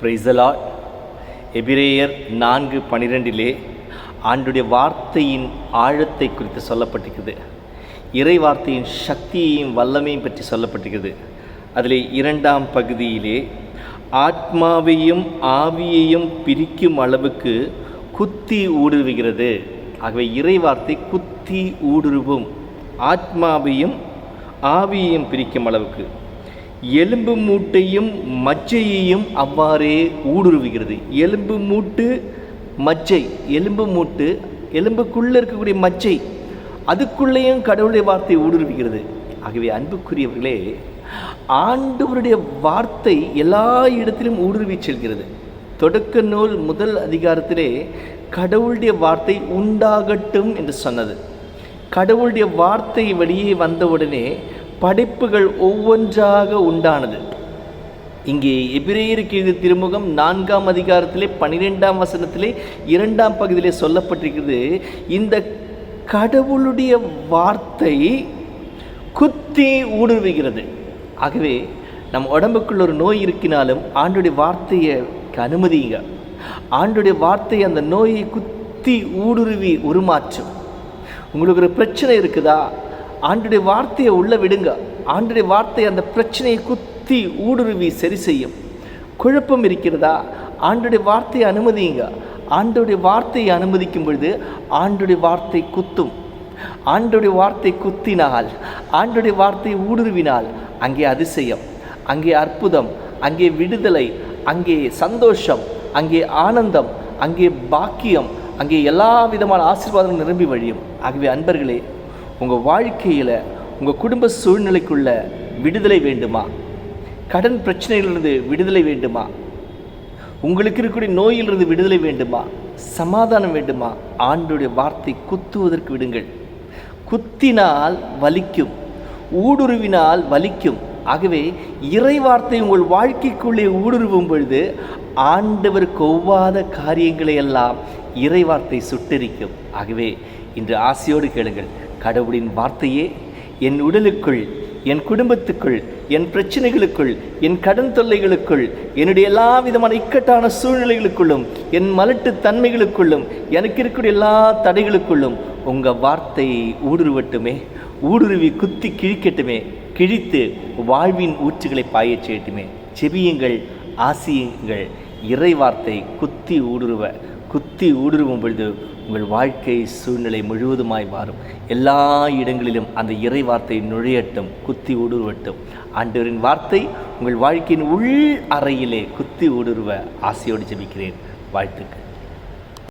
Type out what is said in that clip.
பிரைசலா எபிரேயர் நான்கு பனிரெண்டிலே ஆண்டுடைய வார்த்தையின் ஆழத்தை குறித்து சொல்லப்பட்டிருக்குது இறை வார்த்தையின் சக்தியையும் வல்லமையும் பற்றி சொல்லப்பட்டிருக்குது அதில் இரண்டாம் பகுதியிலே ஆத்மாவையும் ஆவியையும் பிரிக்கும் அளவுக்கு குத்தி ஊடுருவுகிறது. ஆகவே இறை வார்த்தை குத்தி ஊடுருவும். ஆத்மாவையும் ஆவியையும் பிரிக்கும் அளவுக்கு. எலும்பு மூட்டையும் மச்சையையும் அவ்வாறே ஊடுருவுகிறது. எலும்பு மூட்டு மச்சை. எலும்பு மூட்டு எலும்புக்குள்ளே இருக்கக்கூடிய மச்சை அதுக்குள்ளேயும் கடவுளுடைய வார்த்தை ஊடுருவுகிறது. ஆகவே அன்புக்குரியவர்களே ஆண்டவருடைய வார்த்தை எல்லா இடத்திலும் ஊடுருவி செல்கிறது. தொடக்க நூல் முதல் அதிகாரத்திலே கடவுளுடைய வார்த்தை உண்டாகட்டும் என்று சொன்னது. கடவுளுடைய வார்த்தை வெளியே வந்தவுடனே படைப்புகள் ஒவ்வொன்றாக உண்டானது. இங்கே எபிரேயருக்கு இது திருமுகம் நான்காம் அதிகாரத்திலே பன்னிரெண்டாம் வசனத்திலே இரண்டாம் பகுதியிலே சொல்லப்பட்டிருக்கிறது இந்த கடவுளுடைய வார்த்தை குத்தி ஊடுருவுகிறது. ஆகவே நம் உடம்புக்குள்ள ஒரு நோய் இருக்கினாலும் ஆண்டுடைய வார்த்தையை அனுமதிங்க ஆண்டுடைய வார்த்தை அந்த நோயை குத்தி ஊடுருவி உருமாற்றும். உங்களுக்கு ஒரு பிரச்சனை இருக்குதா? ஆண்டுடைய வார்த்தையை உள்ளே விடுங்க. ஆண்டுடைய வார்த்தை அந்த பிரச்சனையை குத்தி ஊடுருவி சரி செய்யும். குழப்பம் இருக்கிறதா? ஆண்டுடைய வார்த்தையை அனுமதிங்க ஆண்டுடைய வார்த்தையை அனுமதிக்கும் பொழுது ஆண்டுடைய வார்த்தை குத்தும். ஆண்டுடைய வார்த்தை குத்தினால் ஆண்டுடைய வார்த்தை ஊடுருவினால் அங்கே அதிசயம் அங்கே அற்புதம் அங்கே விடுதலை அங்கே சந்தோஷம் அங்கே ஆனந்தம் அங்கே பாக்கியம் அங்கே எல்லா விதமான ஆசீர்வாதங்களும் நிரம்பி வழியும். ஆகவே அன்பர்களே உங்கள் வாழ்க்கையில் உங்கள் குடும்ப சூழ்நிலைக்குள்ள விடுதலை வேண்டுமா? கடன் பிரச்சனையிலிருந்து விடுதலை வேண்டுமா? உங்களுக்கு இருக்கக்கூடிய நோயிலிருந்து விடுதலை வேண்டுமா? சமாதானம் வேண்டுமா? ஆண்டுடைய வார்த்தை குத்துவதற்கு விடுங்கள். குத்தினால் வலிக்கும். ஊடுருவினால் வலிக்கும். ஆகவே இறை வார்த்தை உங்கள் வாழ்க்கைக்குள்ளே ஊடுருவும் பொழுது ஆண்டவர் ஒவ்வாத காரியங்களை எல்லாம் இறை வார்த்தை சுட்டரிக்கும். ஆகவே இன்று ஆசையோடு கேளுங்கள். கடவுளின் வார்த்தையே என் உடலுக்குள் என் குடும்பத்துக்குள் என் பிரச்சனைகளுக்குள் என் கடன் தொல்லைகளுக்குள் என்னுடைய எல்லா விதமான இக்கட்டான சூழ்நிலைகளுக்குள்ளும் என் மலட்டு தன்மைகளுக்குள்ளும் எனக்கு இருக்கிற எல்லா தடைகளுக்குள்ளும் உங்கள் வார்த்தையை ஊடுருவட்டுமே ஊடுருவி குத்தி கிழிக்கட்டுமே கிழித்து வாழ்வின் ஊற்றுகளை பாயச் செய்யட்டுமே. செபியுங்கள் ஆசியுங்கள் இறை வார்த்தை குத்தி ஊடுருவ. குத்தி ஊடுருவும் பொழுது உங்கள் வாழ்க்கை சூழ்நிலை முழுவதுமாய் மாறும். எல்லா இடங்களிலும் அந்த இறை வார்த்தை நுழையட்டும் குத்தி ஊடுருவட்டும். ஆண்டவரின் வார்த்தை உங்கள் வாழ்க்கையின் உள் அறையிலே குத்தி ஊடுருவ ஆசையோடு ஜெபிக்கிறேன். வாழ்த்துக்கள்.